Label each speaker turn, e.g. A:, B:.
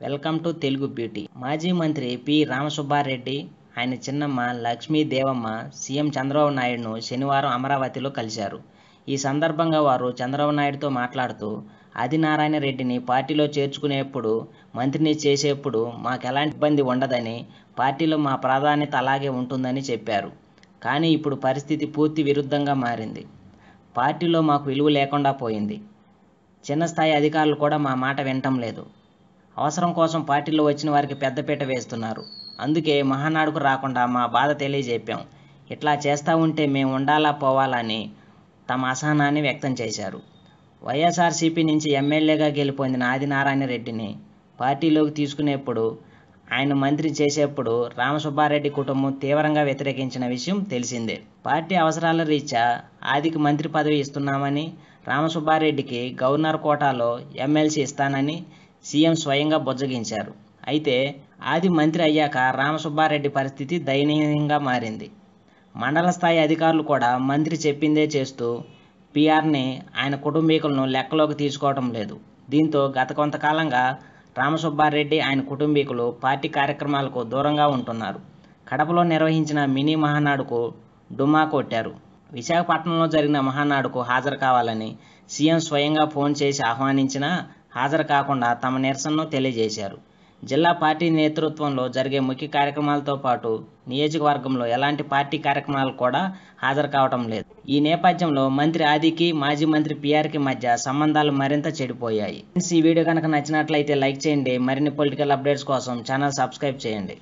A: Welcome to Telugu beauty. మాజీ మంత్రి P. Ramasubbareddy ఆయన చిన్నమ్మ లక్ష్మీ దేవమ్మ సీఎం చంద్రబాబు నాయుడును శనివారం అమరావతిలో కలిశారు. ఈ సందర్భంగా వారు చంద్రబాబు నాయుడుతో మాట్లాడుతూ ఆదినారాయణ రెడ్డిని పార్టీలో చేర్చుకునేప్పుడు మంత్రిని చేసేప్పుడు మాకు ఎలాంటి ఇబ్బంది ఉండదని పార్టీలో మా ప్రాధాన్యత అలాగే ఉంటుందని చెప్పారు. కానీ ఇప్పుడు పరిస్థితి పూర్తి విరుద్ధంగా మారింది. పార్టీలో మాకు విలువ లేకుండా పోయింది. చిన్న స్థాయి అధికారులు కూడా మా మాట వినటం లేదు. అవసరం కోసం పార్టీలో వచ్చిన వారికి పెద్దపీట వేస్తున్నారు. అందుకే మహానాడుకు రాకుండా మా బాధ తెలియజెప్పాం. ఇట్లా చేస్తూ ఉంటే మేము ఉండాలా పోవాలని తమ అసహనాన్ని వ్యక్తం చేశారు. వైఎస్ఆర్సీపీ నుంచి ఎమ్మెల్యేగా గెలుపొందిన ఆదినారాయణ రెడ్డిని పార్టీలోకి తీసుకునేప్పుడు ఆయన మంత్రి చేసేప్పుడు రామసుబ్బారెడ్డి కుటుంబం తీవ్రంగా వ్యతిరేకించిన విషయం తెలిసిందే. పార్టీ అవసరాల రీత్యా ఆదికి మంత్రి పదవి ఇస్తున్నామని రామసుబ్బారెడ్డికి గవర్నర్ కోటాలో ఎమ్మెల్సీ ఇస్తానని సీఎం స్వయంగా బుజ్జగించారు. అయితే ఆది మంత్రి అయ్యాక రామసుబ్బారెడ్డి పరిస్థితి దయనీయంగా మారింది. మండల స్థాయి అధికారులు కూడా మంత్రి చెప్పిందే చేస్తూ పీఆర్ని ఆయన కుటుంబీకులను లెక్కలోకి తీసుకోవటం లేదు. దీంతో గత కొంతకాలంగా రామసుబ్బారెడ్డి ఆయన కుటుంబీకులు పార్టీ కార్యక్రమాలకు దూరంగా ఉంటున్నారు. కడపలో నిర్వహించిన మినీ మహానాడుకు డుమా కొట్టారు. విశాఖపట్నంలో జరిగిన మహానాడుకు హాజరు కావాలని సీఎం స్వయంగా ఫోన్ చేసి ఆహ్వానించినా హాజరు కాకుండా తమ నిరసనను తెలియజేశారు. జిల్లా పార్టీ నేతృత్వంలో జరిగే ముఖ్య కార్యక్రమాలతో పాటు నియోజకవర్గంలో ఎలాంటి పార్టీ కార్యక్రమాలు కూడా హాజరు కావటం లేదు. ఈ నేపథ్యంలో మంత్రి ఆదికి మాజీ మంత్రి పిఆర్కి మధ్య సంబంధాలు మరింత చెడిపోయాయి. ఈ వీడియో కనుక నచ్చినట్లయితే లైక్ చేయండి. మరిన్ని పొలిటికల్ అప్డేట్స్ కోసం ఛానల్ సబ్స్క్రైబ్ చేయండి.